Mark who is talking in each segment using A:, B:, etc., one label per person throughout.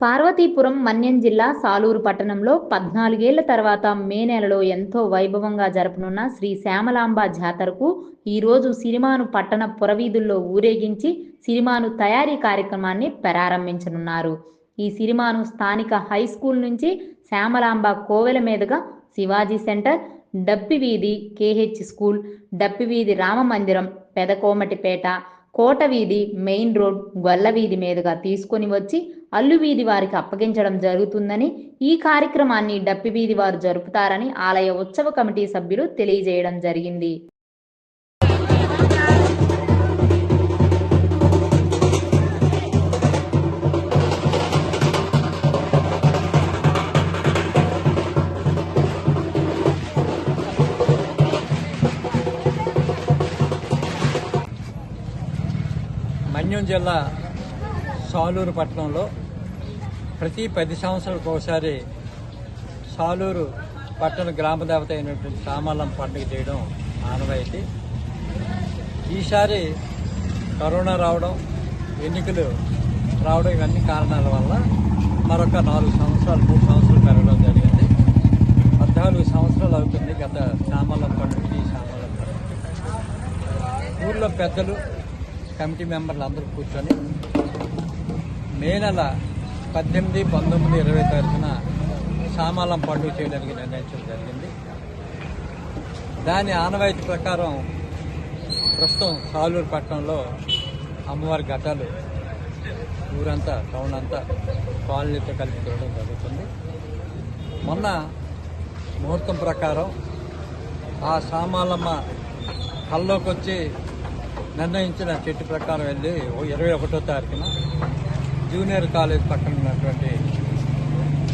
A: పార్వతీపురం మన్యం జిల్లా సాలూరు పట్టణంలో పద్నాలుగేళ్ళ తర్వాత మే నెలలో ఎంతో వైభవంగా జరపనున్న శ్రీ శ్యామలాంబ జాతరకు ఈరోజు సిరిమాను పట్టణ పురవీధుల్లో ఊరేగించి సిరిమాను తయారీ కార్యక్రమాన్ని ప్రారంభించనున్నారు. ఈ సిరిమాను స్థానిక హై స్కూల్ నుంచి శ్యామలాంబ కోవెల మీదుగా శివాజీ సెంటర్ డబ్బి వీధి కేహెచ్ స్కూల్ డబ్బి వీధి రామ మందిరం పెదకోమటిపేట కోట వీధి మెయిన్ రోడ్ గొల్ల వీధి మీదుగా తీసుకొని వచ్చి అల్లు వీధి వారికి అప్పగించడం జరుగుతుందని ఈ కార్యక్రమాన్ని డప్పి వీధి వారు జరుపుతారని ఆలయ ఉత్సవ కమిటీ సభ్యులు తెలియజేయడం జరిగింది.
B: మన్యం జిల్లా సాలూరు పట్టణంలో ప్రతి పది సంవత్సరాలకు ఒకసారి సాలూరు పట్టణ గ్రామ దేవత అయినటువంటి సామాలం పండుగ చేయడం ఆనవాయితీ. ఈసారి కరోనా రావడం ఎన్నికలు రావడం ఇవన్నీ కారణాల వల్ల మరొక నాలుగు సంవత్సరాలు మూడు సంవత్సరాలు పెరగడం జరిగింది. పద్నాలుగు సంవత్సరాలు అవుతుంది గత సామాలం పండుగకి సామాలం పండుగ ఊర్లో పెద్దలు కమిటీ మెంబర్లు అందరూ కూర్చొని మే నెల పద్దెనిమిది పంతొమ్మిది ఇరవై తారీఖున సామాలం పండుగ చేయడానికి నిర్ణయించడం జరిగింది. దాని ఆనవాయితీ ప్రకారం ప్రస్తుతం సాలూరు పట్టణంలో అమ్మవారి ఘటాలు ఊరంతా టౌన్ అంతా కాలనీతో కలిపి చూడడం జరుగుతుంది. మొన్న ముహూర్తం ప్రకారం ఆ సామాలమ్మ కల్లోకి వచ్చి నిర్ణయించిన చెట్టు ప్రకారం వెళ్ళి ఓ ఇరవై ఒకటో తారీఖున జూనియర్ కాలేజ్ పక్కన ఉన్నటువంటి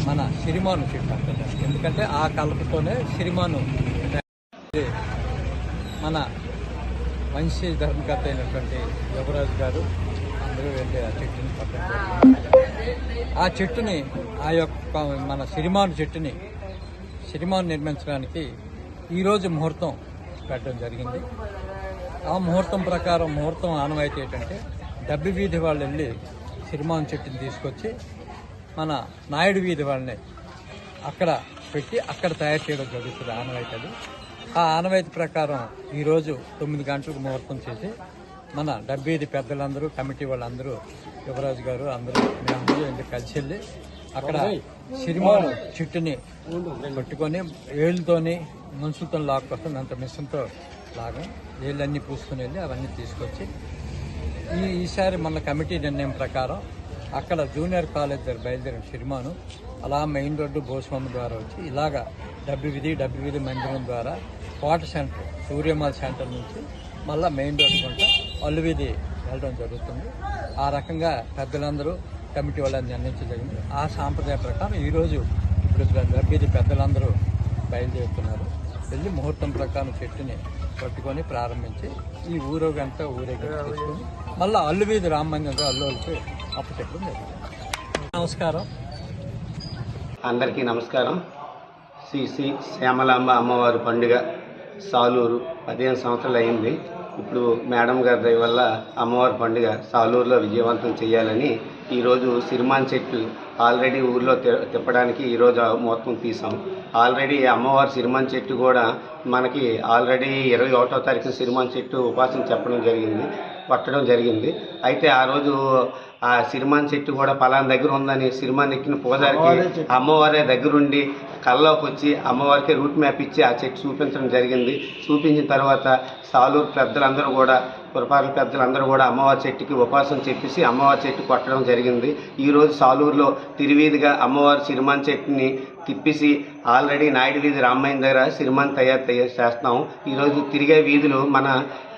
B: మన సిరిమాను చెట్టు అంటారు. ఎందుకంటే ఆ కలపతోనే సిరిమాను మన వంశీ ధర్మకర్త అయినటువంటి యువరాజు గారు అందరూ వెళ్ళి ఆ చెట్టుని పక్కన ఆ చెట్టుని ఆ యొక్క మన సిరిమాను చెట్టుని సిరిమాను నిర్మించడానికి ఈరోజు ముహూర్తం పెట్టడం జరిగింది. ఆ ముహూర్తం ప్రకారం ముహూర్తం ఆనవాయితీ ఏంటంటే డబ్బి వీధి వాళ్ళు వెళ్ళి సిరిమాన్ చెట్టుని తీసుకొచ్చి మన నాయుడు వీధి వాళ్ళని అక్కడ పెట్టి అక్కడ తయారు చేయడం జరుగుతుంది ఆనవాయితీ అది. ఆ ఆనవాయితీ ప్రకారం ఈరోజు తొమ్మిది గంటలకు ముహూర్తం చేసి మన డబ్బీది పెద్దలందరూ కమిటీ వాళ్ళందరూ యువరాజు గారు అందరూ మేమందరూ వెళ్ళి కలిసి వెళ్ళి అక్కడ సిరిమాను చెట్టుని పట్టుకొని ఏళ్ళతోని మనుషులతో లాక్కొస్తాం అంత మిషన్తో లాగా. ఏళ్ళన్నీ పూసుకొని వెళ్ళి అవన్నీ తీసుకొచ్చి ఈ ఈసారి మన కమిటీ నిర్ణయం ప్రకారం అక్కడ జూనియర్ కాలేజ్ దగ్గర బయలుదేరిన సినిమాను అలా మెయిన్ రోడ్డు భూస్వామి ద్వారా వచ్చి ఇలాగా డబ్బి విధి డబ్బి విధి మందిరం ద్వారా కోట సెంటర్ సూర్యమాల్ సెంటర్ నుంచి మళ్ళీ మెయిన్ రోడ్డు కొంట అల్లు వీధి వెళ్ళడం జరుగుతుంది. ఆ రకంగా పెద్దలందరూ కమిటీ వాళ్ళని నిర్ణయించడం జరిగింది. ఆ సాంప్రదాయ ప్రకారం ఈరోజు ఇప్పుడు డబ్బీది పెద్దలందరూ బయలుదేరుతున్నారు. వెళ్ళి ముహూర్తం ప్రకారం చెట్టుని పట్టుకొని ప్రారంభించి ఈ ఊరోగంతా ఊరేగి చేసుకొని మళ్ళీ అల్లు వీధి రామందిరంలో అల్లులకి అప్పచెప్పడం నమస్కారం.
C: అందరికీ నమస్కారం. శ్రీ శ్రీ శ్యామలాంబ అమ్మవారి పండుగ సాలూరు పదిహేను సంవత్సరాలు అయింది. ఇప్పుడు మేడం గారి దయ వల్ల అమ్మవారి పండుగ సాలూరులో విజయవంతం చేయాలని ఈరోజు సిరిమాన్ చెట్టు ఆల్రెడీ ఊర్లో తి- తిప్పడానికి ఈరోజు ఆ తీసాం. ఆల్రెడీ అమ్మవారి సిరిమాన్ చెట్టు కూడా మనకి ఆల్రెడీ ఇరవై ఒకటో తారీఖున సిరిమాన్ చెట్టు ఉపాసన చెప్పడం జరిగింది. పట్టడం జరిగింది. అయితే ఆ రోజు ఆ సిరిమాన్ చెట్టు కూడా పలానా దగ్గర ఉందని సిరిమాన్ ఎక్కిన పూజారికి అమ్మవారే దగ్గరుండి కల్లోకి వచ్చి అమ్మవారికి రూట్ మ్యాప్ ఇచ్చి ఆ చెట్టు చూపించడం జరిగింది. చూపించిన తర్వాత సాలూరు పెద్దలందరూ కూడా పురపాలక పెద్దలందరూ కూడా అమ్మవారి చెట్టుకి ఉపాసన చెప్పేసి అమ్మవారి చెట్టు కొట్టడం జరిగింది. ఈరోజు సాలూరులో తిరువీధిగా అమ్మవారి సిరిమాన్ చెట్టుని తిప్పేసి ఆల్రెడీ నాయుడు వీధి రామయ్య దగ్గర సిరిమాన్ తయారు తయారు చేస్తాం ఈరోజు తిరిగే వీధులు మన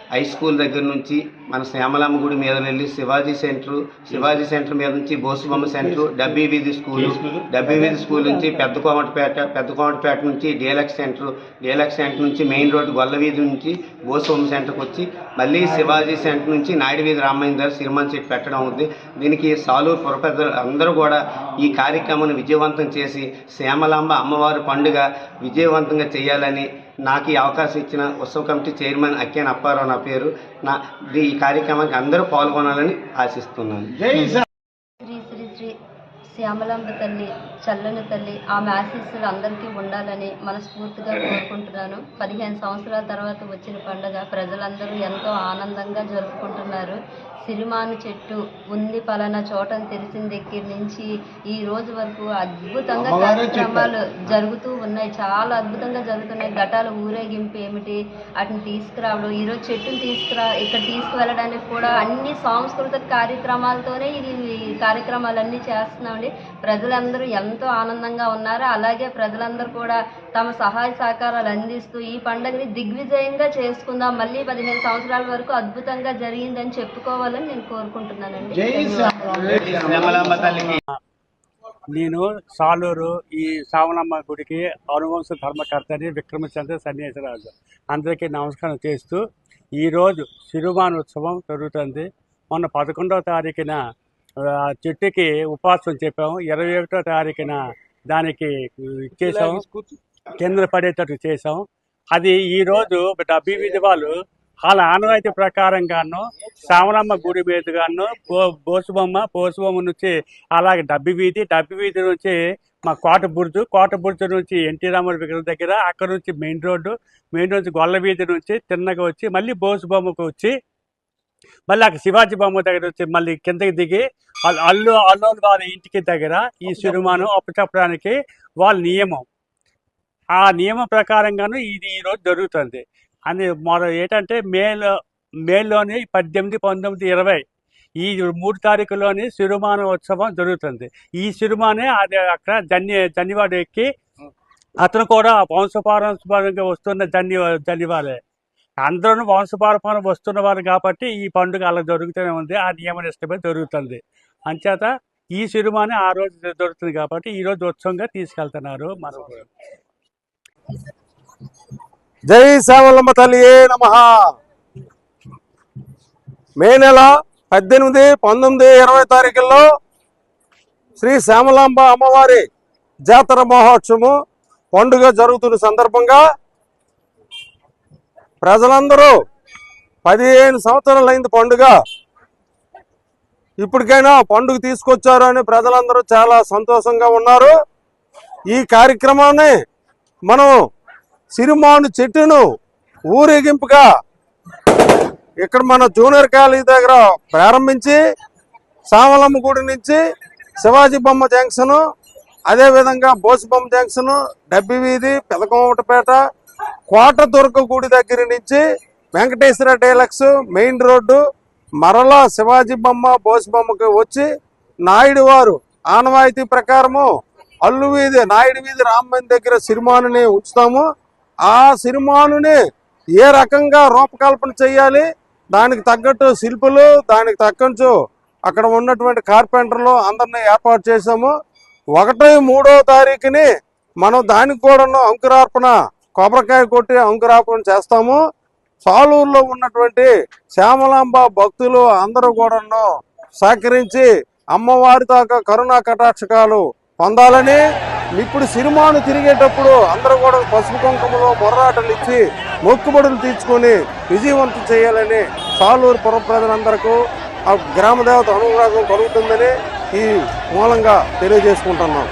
C: హై స్కూల్ దగ్గర నుంచి మన శ్యామలమ్మ గుడి మీద వెళ్ళి శివాజీ సెంటర్ శివాజీ సెంటర్ మీద నుంచి బోసుబొమ్మ సెంటర్ డబ్బీ వీధి స్కూల్ డబ్బీ వీధి స్కూల్ నుంచి పెద్ద కోమటిపేట పెద్ద కోమటిపేట నుంచి డీలక్స్ సెంటర్ డీలక్స్ సెంటర్ నుంచి మెయిన్ రోడ్ గొల్ల వీధి నుంచి బోసుబొమ్మ సెంటర్కి వచ్చి మళ్ళీ శివాజీ సెంటర్ నుంచి నాయుడు వీధి రామయ్య దగ్గర సిరిమాన్ చెట్టు పెట్టడం ఉంది దీనికి సాలూరు పురపెద్దలు అందరూ కూడా ఈ కార్యక్రమాన్ని విజయవంతం చేసి శ్యామలాంబ అమ్మవారి పండుగ విజయవంతంగా చేయాలని నాకు ఈ అవకాశం ఇచ్చిన ఉత్సవ కమిటీ చైర్మన్ అక్కేన్ అప్పారావు నా పేరు. నా ఈ కార్యక్రమానికి అందరూ పాల్గొనాలని ఆశిస్తున్నాను.
D: శ్యామలాంబ తల్లి చల్లని తల్లి ఆమె ఆశీస్సులు అందరికీ ఉండాలని మనస్ఫూర్తిగా కోరుకుంటున్నాను. పదిహేను సంవత్సరాల తర్వాత వచ్చిన పండుగ ప్రజలందరూ ఎంతో ఆనందంగా జరుపుకుంటున్నారు. సిరిమాను చెట్టు ఉంది పలానా చోటని తెలిసిన దగ్గర నుంచి ఈ రోజు వరకు అద్భుతంగా కార్యక్రమాలు జరుగుతూ ఉన్నాయి. చాలా అద్భుతంగా జరుగుతున్నాయి. ఘటాల ఊరేగింపు ఏమిటి? వాటిని తీసుకురావడం ఈరోజు చెట్టుని తీసుకురా ఇక్కడ తీసుకువెళ్ళడానికి కూడా అన్ని సాంస్కృతిక కార్యక్రమాలతోనే ఇది కార్యక్రమాలన్నీ చేస్తున్నామండి. ప్రజలందరూ ఎంతో ఆనందంగా ఉన్నారు. అలాగే ప్రజలందరూ కూడా తమ సహాయ సహకారాలు అందిస్తూ ఈ పండుగని దిగ్విజయంగా చేసుకుందాం. మళ్ళీ పదిహేను సంవత్సరాల వరకు అద్భుతంగా జరిగిందని చెప్పుకోవాలని నేను కోరుకుంటున్నానండి.
E: నేను సాలూరు ఈ సావనమ్మ గుడికి అనువంశ ధర్మకర్తని విక్రమచంద్ర సన్యాసరాజు. అందరికీ నమస్కారం చేస్తూ ఈరోజు సిరుమాన్ ఉత్సవం జరుగుతుంది. మొన్న పదకొండవ తారీఖున చెట్టుకి ఉపాసం చెప్పాము. ఇరవై ఒకటో తారీఖున దానికి ఇచ్చేసాం కింద పడేటట్టు చేసాం అది ఈరోజు డబ్బీ విధి వాళ్ళు వాళ్ళ ఆనవాయితీ ప్రకారంగాను శ్రావణమ్మ గుడి మీదుగాను బో బోసుబొమ్మ బోసుబొమ్మ నుంచి అలాగే డబ్బి వీధి డబ్బి వీధి నుంచి మా కోట బుర్జు కోట బుర్జు నుంచి ఎన్టీ రామారావు విగ్రహం దగ్గర అక్కడ నుంచి మెయిన్ రోడ్డు మెయిన్ రోడ్ నుంచి గొల్ల వీధి నుంచి తిన్నగా వచ్చి మళ్ళీ బోసు బొమ్మకు వచ్చి మళ్ళీ అక్కడ శివాజీ బొమ్మ దగ్గర వచ్చి మళ్ళీ కిందకి దిగి అల్- అల్లు అల్లు వారి ఇంటికి దగ్గర ఈ సిరుమాను అప్పచెప్పడానికి వాళ్ళ నియమం. ఆ నియమం ప్రకారంగాను ఇది ఈరోజు జరుగుతుంది. అని మరో ఏంటంటే మేలో మేలోని పద్దెనిమిది పంతొమ్మిది ఇరవై ఈ మూడు తారీఖులోని సిరుమాన ఉత్సవం జరుగుతుంది. ఈ సిరుమానే అది అక్కడ జన్ని జన్నివాడు ఎక్కి అతను కూడా వంశపారంపరంగా వస్తున్న జన్ని జన్నివాలే అందరూ వంశపారపరం వస్తున్న వారు కాబట్టి ఈ పండుగ అలా జరుగుతూనే ఉంది. ఆ నియమ నిష్టమే జరుగుతుంది. అంచేత ఈ సినిమాని ఆ రోజు దొరుకుతుంది కాబట్టి ఈ రోజు ఉత్సవంగా తీసుకెళ్తున్నారు మనం
F: జై సేవలమ్మ తల్లి నమ. మే నెల పద్దెనిమిది పంతొమ్మిది ఇరవై తారీఖుల్లో శ్రీ శ్యామలాంబ అమ్మవారి జాతర మహోత్సవము పండుగ జరుగుతున్న సందర్భంగా ప్రజలందరూ పదిహేను సంవత్సరాలైంది పండుగ. ఇప్పటికైనా పండుగ తీసుకొచ్చారు అని ప్రజలందరూ చాలా సంతోషంగా ఉన్నారు. ఈ కార్యక్రమాన్ని మనం సిరిమాను చెట్టును ఊరేగింపుగా ఇక్కడ మన జూనియర్ కాలేజీ దగ్గర ప్రారంభించి సామలమ్మ గుడి నుంచి శివాజీ బొమ్మ జంక్షన్ అదేవిధంగా బోసిబొమ్మ జంక్షన్ డబ్బి వీధి పెదకోమటపేట కోట దుర్గ గుడి దగ్గర నుంచి వెంకటేశ్వర డైలక్స్ మెయిన్ రోడ్డు మరలా శివాజీ బొమ్మ బోసి బొమ్మకి వచ్చి నాయుడు వారు ఆనవాయితీ ప్రకారము అల్లు వీధి నాయుడు వీధి రామ్మన్ దగ్గర సిరిమానుని ఉంచుతాము. ఆ సిరిమానుని ఏ రకంగా రూపకల్పన చేయాలి దానికి తగ్గట్టు శిల్పులు దానికి తగ్గట్టు అక్కడ ఉన్నటువంటి కార్పెంటర్లు అందరిని ఏర్పాటు చేశాము. ఒకటి మూడో తారీఖుని మనం దానికి కూడాను అంకురార్పణ కొబ్బరికాయ కొట్టి అంకురాపురం చేస్తాము. సాలూరులో ఉన్నటువంటి శ్యామలాంబ భక్తులు అందరూ కూడాను సహకరించి అమ్మవారి దాకా కరుణా కటాక్షకాలు పొందాలని ఇప్పుడు సినిమాను తిరిగేటప్పుడు అందరూ కూడా పసుపు కుంకుమలో మొర్రాటలు ఇచ్చి మొక్కుబడులు తీర్చుకొని విజయవంతం చేయాలని సాలూరు పుర ప్రజలందరికీ ఆ గ్రామ దేవత అనుగ్రహం కలుగుతుందని ఈ మూలంగా తెలియజేసుకుంటున్నాం.